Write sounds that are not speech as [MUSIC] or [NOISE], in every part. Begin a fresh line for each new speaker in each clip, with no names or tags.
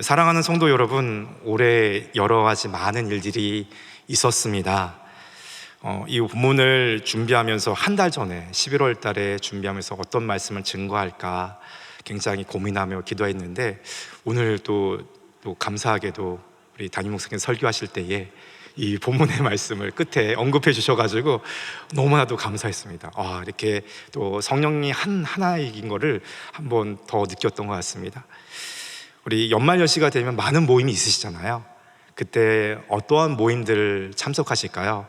사랑하는 성도 여러분, 올해 여러 가지 많은 일들이 있었습니다. 어, 이 본문을 준비하면서 한 달 전에 11월 달에 준비하면서 어떤 말씀을 증거할까 굉장히 고민하며 기도했는데 오늘 또, 또 감사하게도 우리 담임 목사님 설교하실 때에 이 본문의 [LAUGHS] 말씀을 끝에 언급해 주셔가지고 너무나도 감사했습니다. 아, 이렇게 또 성령이 한 하나이긴 거를 한번 더 느꼈던 것 같습니다. 우리 연말 연시가 되면 많은 모임이 있으시잖아요. 그때 어떠한 모임들 참석하실까요?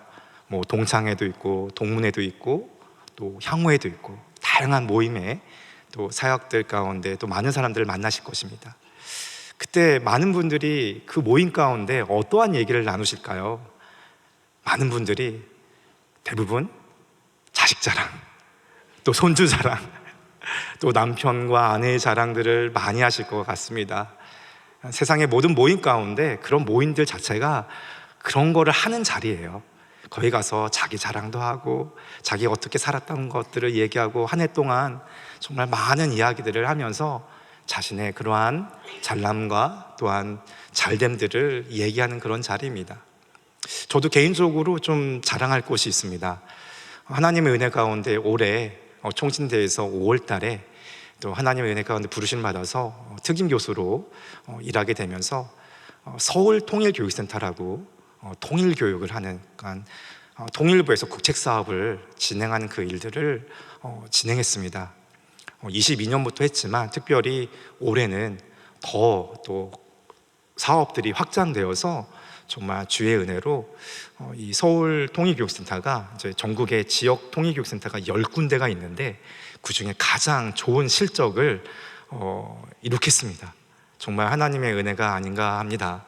뭐 동창회도 있고 동문회도 있고 또 향후회도 있고 다양한 모임에 또 사역들 가운데 또 많은 사람들을 만나실 것입니다. 그때 많은 분들이 그 모임 가운데 어떠한 얘기를 나누실까요? 많은 분들이 대부분 자식 자랑, 또 손주 자랑, 또 남편과 아내의 자랑들을 많이 하실 것 같습니다. 세상의 모든 모임 가운데 그런 모임들 자체가 그런 거를 하는 자리예요. 거기 가서 자기 자랑도 하고 자기가 어떻게 살았던 것들을 얘기하고 한 해 동안 정말 많은 이야기들을 하면서 자신의 그러한 잘남과 또한 잘됨들을 얘기하는 그런 자리입니다. 저도 개인적으로 좀 자랑할 곳이 있습니다. 하나님의 은혜 가운데 올해 어, 총신대에서 5월 달에 또 하나님의 은혜 가운데 부르심 받아서 어, 특임 교수로 어, 일하게 되면서 서울 통일교육센터라고 통일 교육을 하는 그러니까 통일부에서 국책 사업을 진행하는 그 일들을 진행했습니다. 22년부터 했지만 특별히 올해는 더 또 사업들이 확장되어서 정말 주의 은혜로 어, 이 서울 통일교육센터가 이제 전국의 지역 통일교육센터가 10군데가 있는데 그 중에 가장 좋은 실적을 어, 이룩했습니다. 정말 하나님의 은혜가 아닌가 합니다.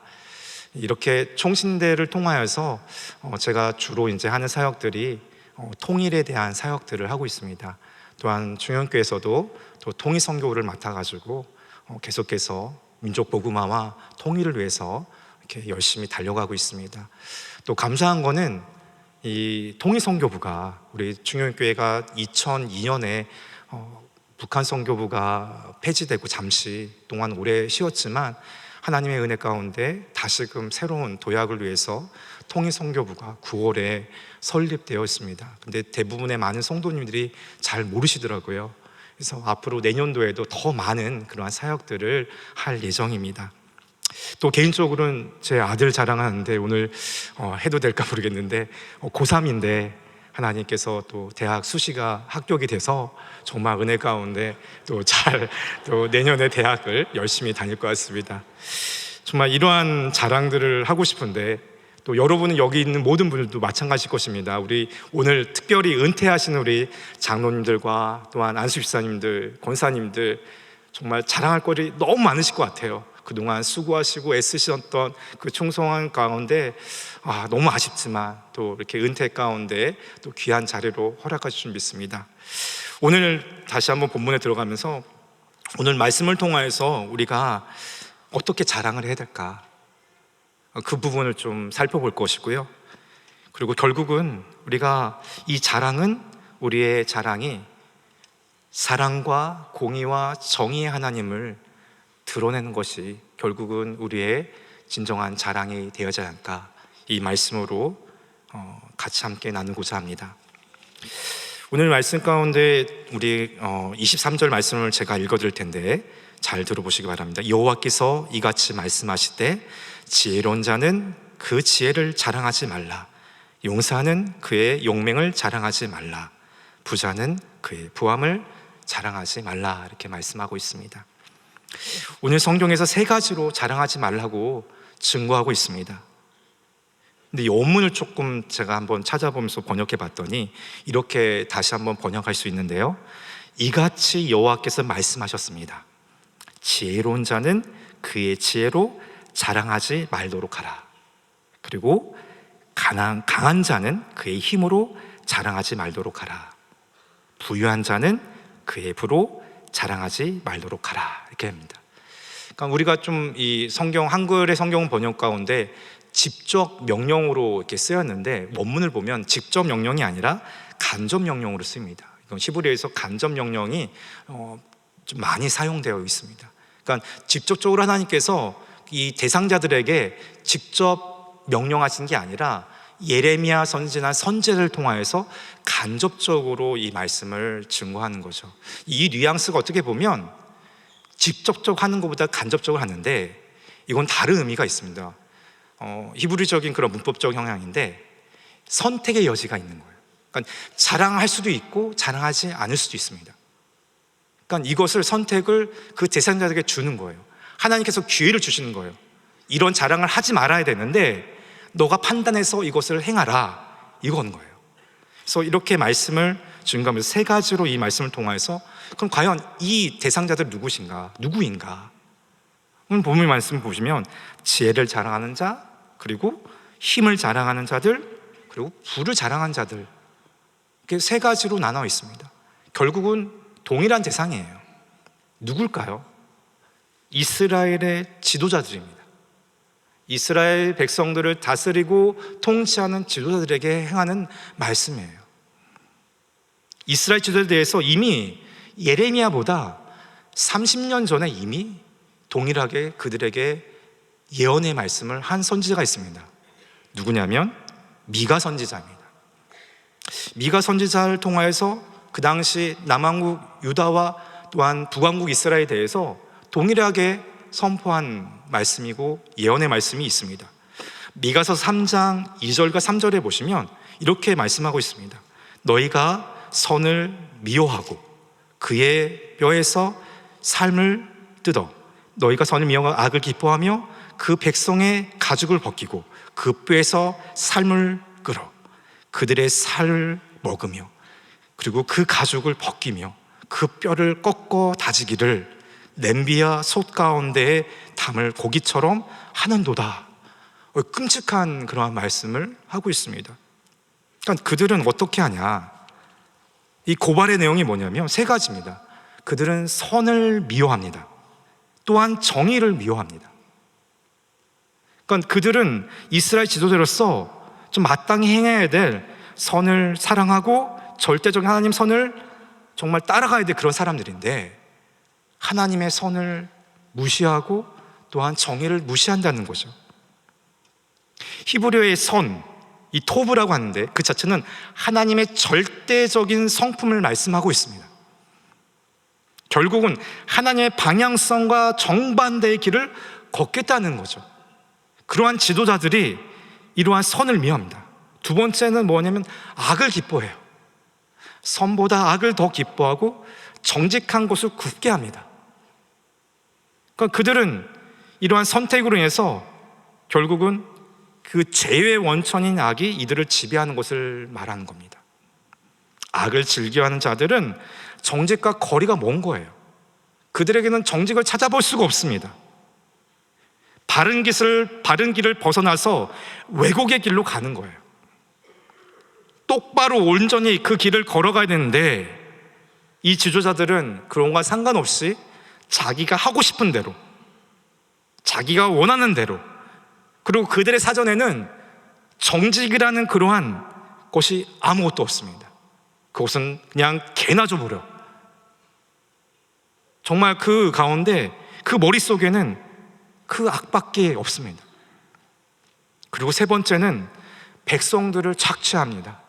이렇게 총신대를 통하여서 어, 제가 주로 이제 하는 사역들이 어, 통일에 대한 사역들을 하고 있습니다. 또한 중형교에서도 또 통일 선교를 맡아가지고 어, 계속해서 민족 복음화와 통일을 위해서 이렇게 열심히 달려가고 있습니다. 또 감사한 거는 이 통일선교부가 우리 중형교회가 2002년에 어, 북한 선교부가 폐지되고 잠시 동안 오래 쉬었지만 하나님의 은혜 가운데 다시금 새로운 도약을 위해서 통일 선교부가 9월에 설립되어 있습니다. 근데 대부분의 많은 성도님들이 잘 모르시더라고요. 그래서 앞으로 내년도에도 더 많은 그러한 사역들을 할 예정입니다. 또 개인적으로는 제 아들 자랑하는데 오늘 어, 해도 될까 모르겠는데 어, 고3인데 하나님께서 또 대학 수시가 합격이 돼서 정말 은혜 가운데 또 잘 또 내년에 대학을 열심히 다닐 것 같습니다. 정말 이러한 자랑들을 하고 싶은데 또 여러분은 여기 있는 모든 분들도 마찬가지일 것입니다. 우리 오늘 특별히 은퇴하신 우리 장로님들과 또한 안수집사님들, 권사님들 정말 자랑할 거리 너무 많으실 것 같아요. 그동안 수고하시고 애쓰셨던 그 충성한 가운데 아, 너무 아쉽지만 또 이렇게 은퇴 가운데 또 귀한 자리로 허락하실 줄 믿습니다. 오늘 다시 한번 본문에 들어가면서 오늘 말씀을 통하여서 우리가 어떻게 자랑을 해야 될까? 그 부분을 좀 살펴볼 것이고요. 그리고 결국은 우리가 이 자랑은 우리의 자랑이 사랑과 공의와 정의의 하나님을 드러내는 것이 결국은 우리의 진정한 자랑이 되어야 할까 이 말씀으로 어, 같이 함께 나누고자 합니다. 오늘 말씀 가운데 우리 23절 어, 말씀을 제가 읽어드릴 텐데 잘 들어보시기 바랍니다. 여호와께서 이같이 말씀하시되 지혜로운 자는 그 지혜를 자랑하지 말라. 용사는 그의 용맹을 자랑하지 말라. 부자는 그의 부함을 자랑하지 말라. 이렇게 말씀하고 있습니다. 오늘 성경에서 세 가지로 자랑하지 말라고 증거하고 있습니다. 근데 이 원문을 조금 제가 한번 찾아보면서 번역해 봤더니 이렇게 다시 한번 번역할 수 있는데요. 이같이 여호와께서 말씀하셨습니다. 지혜로운 자는 그의 지혜로 자랑하지 말도록 하라. 그리고 강한, 강한 자는 그의 힘으로 자랑하지 말도록 하라. 부유한 자는 그의 부로 자랑하지 말도록 하라. 이렇게 합니다. 그러니까 우리가 좀 이 성경, 한글의 성경 번역 가운데 직접 명령으로 이렇게 쓰였는데 원문을 보면 직접 명령이 아니라 간접 명령으로 씁니다. 이건 히브리어에서 간접 명령이 어, 좀 많이 사용되어 있습니다. 그러니까 직접적으로 하나님께서 이 대상자들에게 직접 명령하신 게 아니라 예레미야 선지나 선제를 통하여서 간접적으로 이 말씀을 증거하는 거죠. 이 뉘앙스가 어떻게 보면 직접적으로 하는 것보다 간접적으로 하는데 이건 다른 의미가 있습니다. 어, 히브리적인 그런 문법적 형향인데 선택의 여지가 있는 거예요. 그러니까 자랑할 수도 있고 자랑하지 않을 수도 있습니다. 그러니까 이것을 선택을 그 대상자에게 주는 거예요. 하나님께서 기회를 주시는 거예요. 이런 자랑을 하지 말아야 되는데 너가 판단해서 이것을 행하라 이건 거예요. 그래서 이렇게 말씀을 증거하면서 세 가지로 이 말씀을 통하여서 그럼 과연 이 대상자들 누구신가? 누구인가? 오늘 본문 말씀 보시면 지혜를 자랑하는 자, 그리고 힘을 자랑하는 자들, 그리고 부를 자랑한 자들. 이렇게 세 가지로 나눠 있습니다. 결국은 동일한 대상이에요. 누굴까요? 이스라엘의 지도자들입니다. 이스라엘 백성들을 다스리고 통치하는 지도자들에게 행하는 말씀이에요. 이스라엘 지도자에 대해서 이미 예레미야보다 30년 전에 이미 동일하게 그들에게 예언의 말씀을 한 선지자가 있습니다. 누구냐면 미가 선지자입니다. 미가 선지자를 통하여서 그 당시 남왕국 유다와 또한 북왕국 이스라엘에 대해서 동일하게 선포한 말씀이고 예언의 말씀이 있습니다. 미가서 3장 2절과 3절에 보시면 이렇게 말씀하고 있습니다. 너희가 선을 미워하고 그의 뼈에서 삶을 뜯어 너희가 선을 미워하고 악을 기뻐하며 그 백성의 가죽을 벗기고 그 뼈에서 삶을 끌어 그들의 살을 먹으며 그리고 그 가죽을 벗기며 그 뼈를 꺾어 다지기를 냄비와 솥 가운데에 담을 고기처럼 하는도다. 어, 끔찍한 그러한 말씀을 하고 있습니다. 그러니까 그들은 어떻게 하냐? 이 고발의 내용이 뭐냐면 세 가지입니다. 그들은 선을 미워합니다. 또한 정의를 미워합니다. 그러니까 그들은 이스라엘 지도자로서 좀 마땅히 행해야 될 선을 사랑하고 절대적인 하나님 선을 정말 따라가야 될 그런 사람들인데 하나님의 선을 무시하고 또한 정의를 무시한다는 거죠. 히브리어의 선, 이 토브라고 하는데 그 자체는 하나님의 절대적인 성품을 말씀하고 있습니다. 결국은 하나님의 방향성과 정반대의 길을 걷겠다는 거죠. 그러한 지도자들이 이러한 선을 미워합니다. 두 번째는 뭐냐면 악을 기뻐해요. 선보다 악을 더 기뻐하고 정직한 것을 굽게 합니다. 그러니까 그들은 이러한 선택으로 인해서 결국은 그 죄의 원천인 악이 이들을 지배하는 것을 말하는 겁니다. 악을 즐겨하는 자들은 정직과 거리가 먼 거예요. 그들에게는 정직을 찾아볼 수가 없습니다. 바른 길을 바른 길을 벗어나서 왜곡의 길로 가는 거예요. 똑바로 온전히 그 길을 걸어가야 되는데 이 지도자들은 그런 거 상관없이 자기가 하고 싶은 대로, 자기가 원하는 대로, 그리고 그들의 사전에는 정직이라는 그러한 것이 아무것도 없습니다. 그것은 그냥 개나 줘버려. 정말 그 가운데 그 머릿속에는 그 악밖에 없습니다. 그리고 세 번째는 백성들을 착취합니다.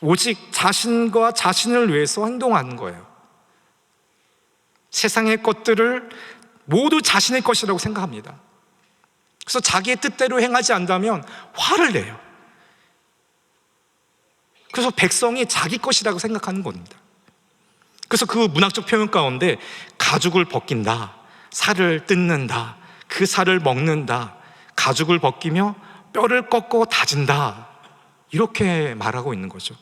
오직 자신과 자신을 위해서 행동하는 거예요. 세상의 것들을 모두 자신의 것이라고 생각합니다. 그래서 자기의 뜻대로 행하지 않다면 화를 내요. 그래서 백성이 자기 것이라고 생각하는 겁니다. 그래서 그 문학적 표현 가운데 가죽을 벗긴다, 살을 뜯는다, 그 살을 먹는다, 가죽을 벗기며 뼈를 꺾어 다진다. 이렇게 말하고 있는 거죠.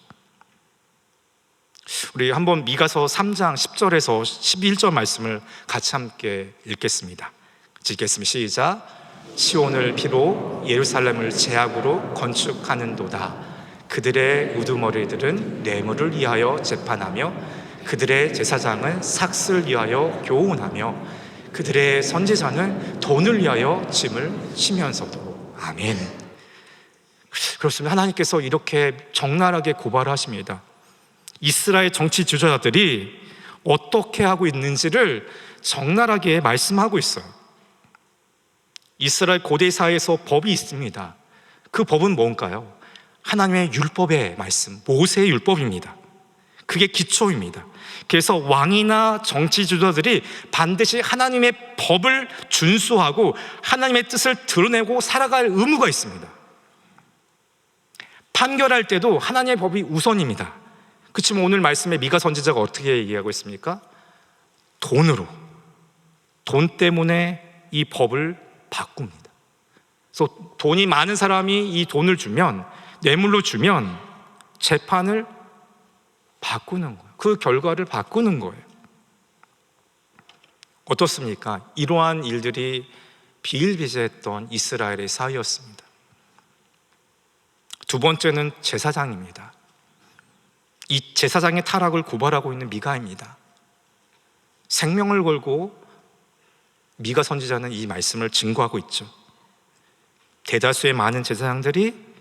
우리 한번 미가서 3장 10절에서 11절 말씀을 같이 함께 읽겠습니다. 읽겠습니다. 시작. 시온을 피로 예루살렘을 제약으로 건축하는도다. 그들의 우두머리들은 뇌물을 위하여 재판하며 그들의 제사장은 삭슬 위하여 교훈하며 그들의 선지자는 돈을 위하여 짐을 치면서도 아멘. 그렇습니다. 하나님께서 이렇게 적나라하게 고발하십니다. 이스라엘 정치 주저자들이 어떻게 하고 있는지를 적나라하게 말씀하고 있어요. 이스라엘 고대 사회에서 법이 있습니다. 그 법은 뭔가요? 하나님의 율법의 말씀, 모세의 율법입니다. 그게 기초입니다. 그래서 왕이나 정치 주도들이 반드시 하나님의 법을 준수하고 하나님의 뜻을 드러내고 살아갈 의무가 있습니다. 판결할 때도 하나님의 법이 우선입니다. 그렇지만 오늘 말씀에 미가 선지자가 어떻게 얘기하고 있습니까? 돈으로 돈 때문에 이 법을 바꿉니다. 그래서 돈이 많은 사람이 이 돈을 주면 뇌물로 주면 재판을 바꾸는 거예요. 그 결과를 바꾸는 거예요. 어떻습니까? 이러한 일들이 비일비재했던 이스라엘의 사회였습니다. 두 번째는 제사장입니다. 이 제사장의 타락을 고발하고 있는 미가입니다. 생명을 걸고 미가 선지자는 이 말씀을 증거하고 있죠. 대다수의 많은 제사장들이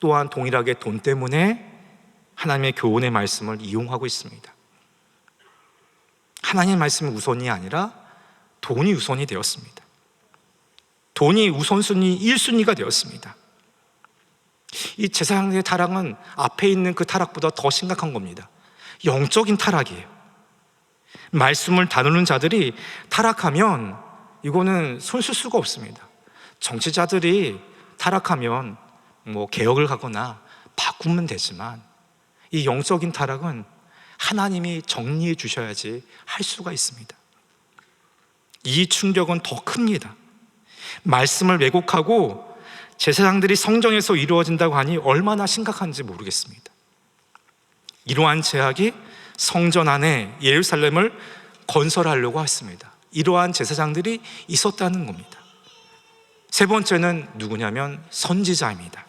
또한 동일하게 돈 때문에 하나님의 교훈의 말씀을 이용하고 있습니다. 하나님의 말씀이 우선이 아니라 돈이 우선이 되었습니다. 돈이 우선순위 1순위가 되었습니다. 이 제사장의 타락은 앞에 있는 그 타락보다 더 심각한 겁니다. 영적인 타락이에요. 말씀을 다루는 자들이 타락하면 이거는 손쓸 수가 없습니다. 정치자들이 타락하면 뭐 개혁을 하거나 바꾸면 되지만 이 영적인 타락은 하나님이 정리해 주셔야지 할 수가 있습니다. 이 충격은 더 큽니다. 말씀을 왜곡하고 제사장들이 성전에서 이루어진다고 하니 얼마나 심각한지 모르겠습니다. 이러한 제약이 성전 안에 예루살렘을 건설하려고 했습니다. 이러한 제사장들이 있었다는 겁니다. 세 번째는 누구냐면 선지자입니다.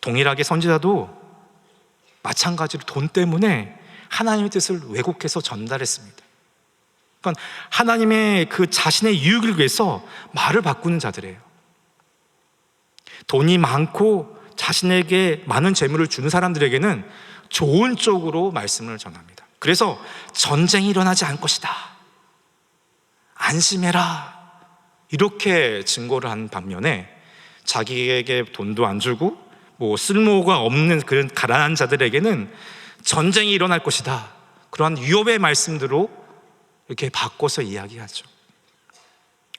동일하게 선지자도 마찬가지로 돈 때문에 하나님의 뜻을 왜곡해서 전달했습니다. 그러니까 하나님의 그 자신의 유익을 위해서 말을 바꾸는 자들이에요. 돈이 많고 자신에게 많은 재물을 주는 사람들에게는 좋은 쪽으로 말씀을 전합니다. 그래서 전쟁이 일어나지 않을 것이다. 안심해라. 이렇게 증거를 한 반면에 자기에게 돈도 안 주고 뭐 쓸모가 없는 그런 가난한 자들에게는 전쟁이 일어날 것이다. 그러한 위협의 말씀대로 이렇게 바꿔서 이야기하죠.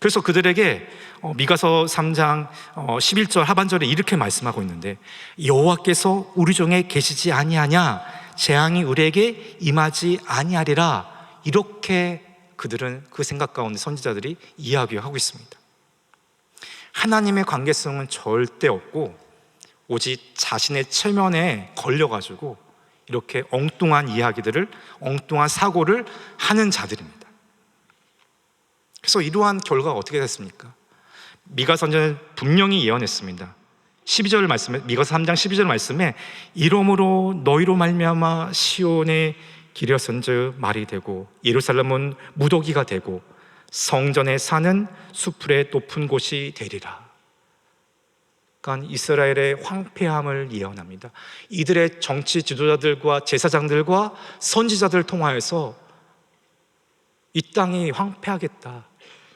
그래서 그들에게 어, 미가서 3장 11절 하반절에 이렇게 말씀하고 있는데 여호와께서 우리 중에 계시지 아니하냐 재앙이 우리에게 임하지 아니하리라 이렇게 그들은 그 생각 가운데 선지자들이 이야기하고 있습니다. 하나님의 관계성은 절대 없고 오직 자신의 체면에 걸려가지고 이렇게 엉뚱한 이야기들을 엉뚱한 사고를 하는 자들입니다. 그래서 이러한 결과가 어떻게 됐습니까? 미가 선지자는 분명히 예언했습니다. 12절 말씀에 미가서 3장 12절 말씀에 이러므로 너희로 말미암아 시온의 기려선저 말이 되고 예루살렘은 무더기가 되고 성전에 사는 수풀의 높은 곳이 되리라. 그러니까 이스라엘의 황폐함을 예언합니다. 이들의 정치 지도자들과 제사장들과 선지자들을 통하여서 이 땅이 황폐하겠다.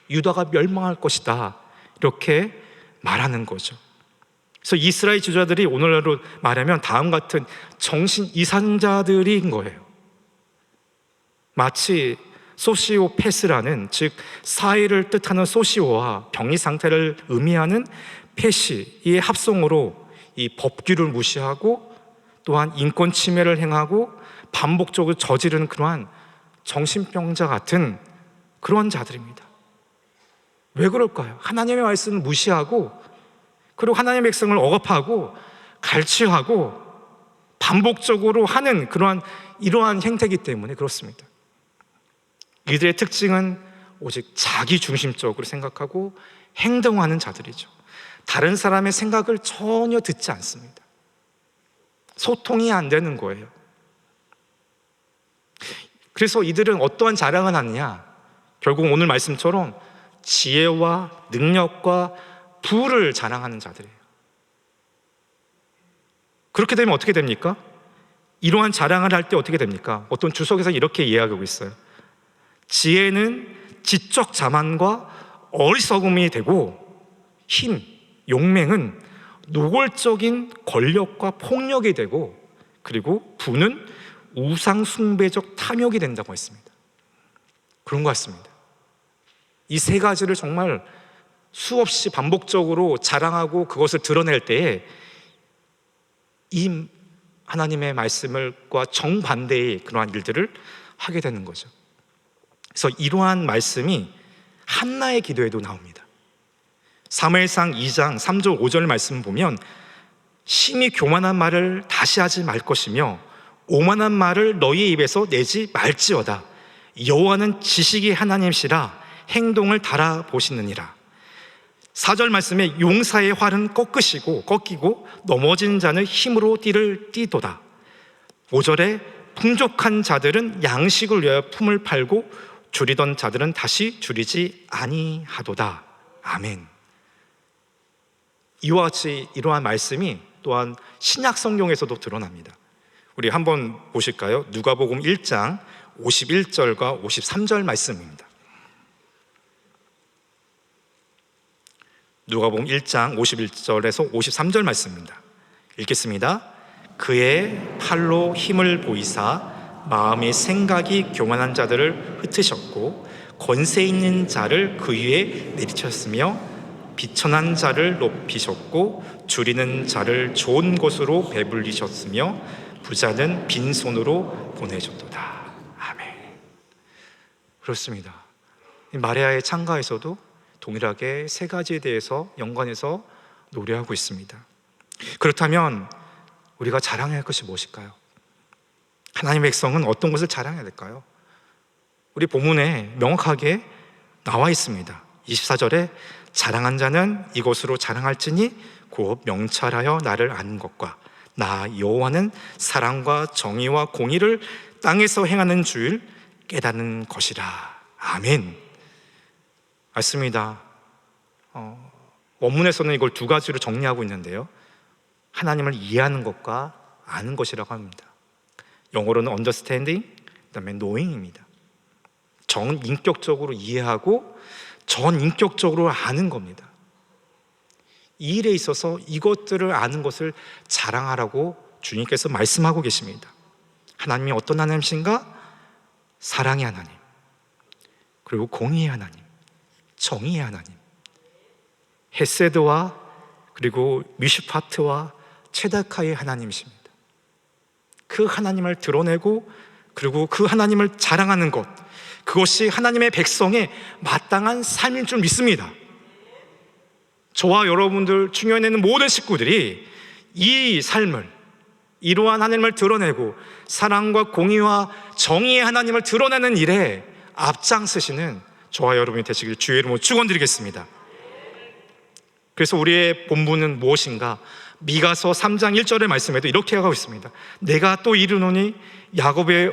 유다가 멸망할 것이다. 이렇게 말하는 거죠. 그래서 이스라엘 지도자들이 오늘날로 말하면 다음 같은 정신 이상자들인 거예요. 마치 소시오패스라는 즉 사회를 뜻하는 소시오와 병리 상태를 의미하는 패시의 합성으로 이 법규를 무시하고 또한 인권 침해를 행하고 반복적으로 저지르는 그러한 정신병자 같은 그런 자들입니다. 왜 그럴까요? 하나님의 말씀을 무시하고 그리고 하나님의 백성을 억압하고 갈취하고 반복적으로 하는 그러한 이러한 행태이기 때문에 그렇습니다. 이들의 특징은 오직 자기 중심적으로 생각하고 행동하는 자들이죠. 다른 사람의 생각을 전혀 듣지 않습니다. 소통이 안 되는 거예요. 그래서 이들은 어떠한 자랑을 하느냐? 결국 오늘 말씀처럼 지혜와 능력과 부를 자랑하는 자들이에요. 그렇게 되면 어떻게 됩니까? 이러한 자랑을 할 때 어떻게 됩니까? 어떤 주석에서 이렇게 이야기하고 있어요. 지혜는 지적 자만과 어리석음이 되고 힘, 용맹은 노골적인 권력과 폭력이 되고 그리고 부는 우상숭배적 탐욕이 된다고 했습니다. 그런 것 같습니다. 이 세 가지를 정말 수없이 반복적으로 자랑하고 그것을 드러낼 때에 이 하나님의 말씀을과 정반대의 그러한 일들을 하게 되는 거죠. 그래서 이러한 말씀이 한나의 기도에도 나옵니다. 사무엘상 2장 3절 5절 말씀 보면 심히 교만한 말을 다시 하지 말 것이며 오만한 말을 너희 입에서 내지 말지어다. 여호와는 지식이 하나님시라 행동을 달아보시느니라. 4절 말씀에 용사의 활은 꺾으시고 꺾이고 넘어진 자는 힘으로 띠를 띠도다. 5절에 풍족한 자들은 양식을 위하여 품을 팔고 줄이던 자들은 다시 줄이지 아니하도다. 아멘. 이와 같이 이러한 말씀이 또한 신약 성경에서도 드러납니다. 우리 한번 보실까요? 누가복음 1장 51절과 53절 말씀입니다. 누가복음 1장 51절에서 53절 말씀입니다. 읽겠습니다. 그의 팔로 힘을 보이사 마음의 생각이 교만한 자들을 흩으셨고 권세 있는 자를 그 위에 내리쳤으며 비천한 자를 높이셨고 줄이는 자를 좋은 곳으로 배불리셨으며 부자는 빈손으로 보내줬도다. 아멘. 그렇습니다. 이 마리아의 창가에서도 동일하게 세 가지에 대해서 연관해서 노래하고 있습니다. 그렇다면 우리가 자랑해야 할 것이 무엇일까요? 하나님의 백성은 어떤 것을 자랑해야 될까요? 우리 본문에 명확하게 나와 있습니다. 24절에 자랑한 자는 이것으로 자랑할지니 곧 명찰하여 나를 아는 것과 나 여호와는 사랑과 정의와 공의를 땅에서 행하는 주일 깨닫는 것이라. 아멘. 맞습니다. 어, 원문에서는 이걸 두 가지로 정리하고 있는데요. 하나님을 이해하는 것과 아는 것이라고 합니다. 영어로는 understanding, 그다음에 knowing입니다. 전인격적으로 이해하고 전인격적으로 아는 겁니다. 이 일에 있어서 이것들을 아는 것을 자랑하라고 주님께서 말씀하고 계십니다. 하나님이 어떤 하나님이신가? 사랑의 하나님. 그리고 공의의 하나님. 정의의 하나님. 헤세드와 그리고 미슈파트와 체다카의 하나님이십니다. 그 하나님을 드러내고 그리고 그 하나님을 자랑하는 것 그것이 하나님의 백성의 마땅한 삶인 줄 믿습니다. 저와 여러분들 중요한 있는 모든 식구들이 이 삶을 이러한 하나님을 드러내고 사랑과 공의와 정의의 하나님을 드러내는 일에 앞장서시는 저와 여러분이 되시길 주의 이름으로 축원드리겠습니다. 그래서 우리의 본분은 무엇인가? 미가서 3장 1절의 말씀에도 이렇게 하고 있습니다. 내가 또 이르노니 야곱의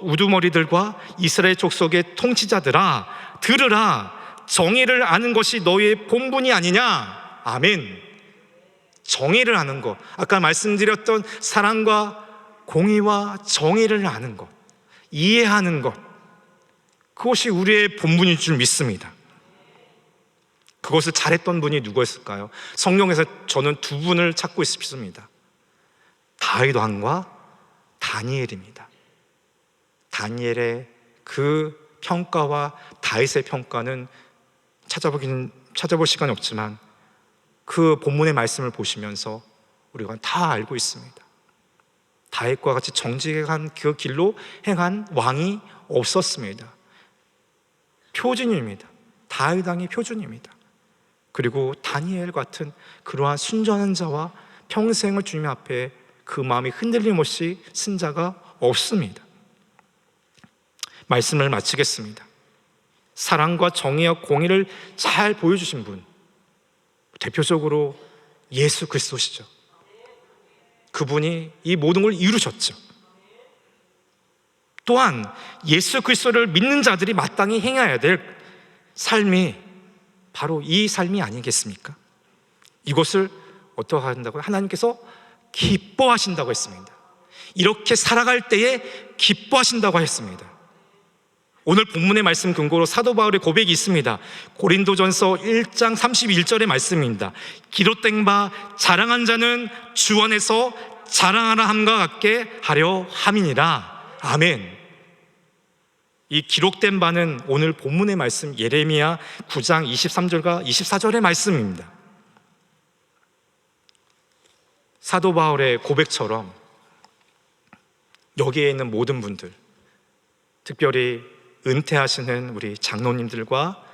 우두머리들과 이스라엘 족속의 통치자들아 들으라 정의를 아는 것이 너희의 본분이 아니냐 아멘 정의를 아는 것 아까 말씀드렸던 사랑과 공의와 정의를 아는 것 이해하는 것 그것이 우리의 본분인 줄 믿습니다 그것을 잘했던 분이 누구였을까요? 성경에서 저는 두 분을 찾고 싶습니다. 다윗 왕과 다니엘입니다. 다니엘의 그 평가와 다윗의 평가는 찾아보긴 찾아볼 시간이 없지만 그 본문의 말씀을 보시면서 우리가 다 알고 있습니다. 다윗과 같이 정직한 그 길로 행한 왕이 없었습니다. 표준입니다. 다윗 왕이 표준입니다. 그리고 다니엘 같은 그러한 순전한 자와 평생을 주님 앞에 그 마음이 흔들림 없이 쓴 자가 없습니다. 말씀을 마치겠습니다. 사랑과 정의와 공의를 잘 보여주신 분, 대표적으로 예수 그리스도시죠. 그분이 이 모든 걸 이루셨죠. 또한 예수 그리스도를 믿는 자들이 마땅히 행해야 될 삶이 바로 이 삶이 아니겠습니까? 이것을 어떻게 한다고요? 하나님께서 기뻐하신다고 했습니다. 이렇게 살아갈 때에 기뻐하신다고 했습니다. 오늘 본문의 말씀 근거로 사도 바울의 고백이 있습니다. 고린도전서 1장 31절의 말씀입니다. 기록된 바 자랑한 자는 주 안에서 자랑하라 함과 같게 하려 함이니라. 아멘. 이 기록된 바는 오늘 본문의 말씀 예레미야 9장 23절과 24절의 말씀입니다. 사도 바울의 고백처럼 여기에 있는 모든 분들, 특별히 은퇴하시는 우리 장로님들과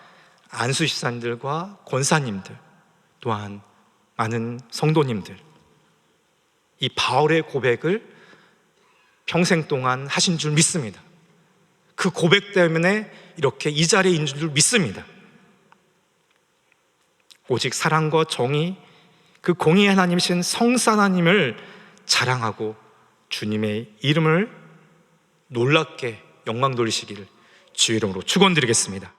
안수집사님들과 권사님들, 또한 많은 성도님들, 이 바울의 고백을 평생 동안 하신 줄 믿습니다. 그 고백 때문에 이렇게 이 자리에 있는 줄 믿습니다. 오직 사랑과 정의, 그 공의 하나님이신 성사 하나님을 자랑하고 주님의 이름을 놀랍게 영광 돌리시기를 주의 이름으로 축원드리겠습니다.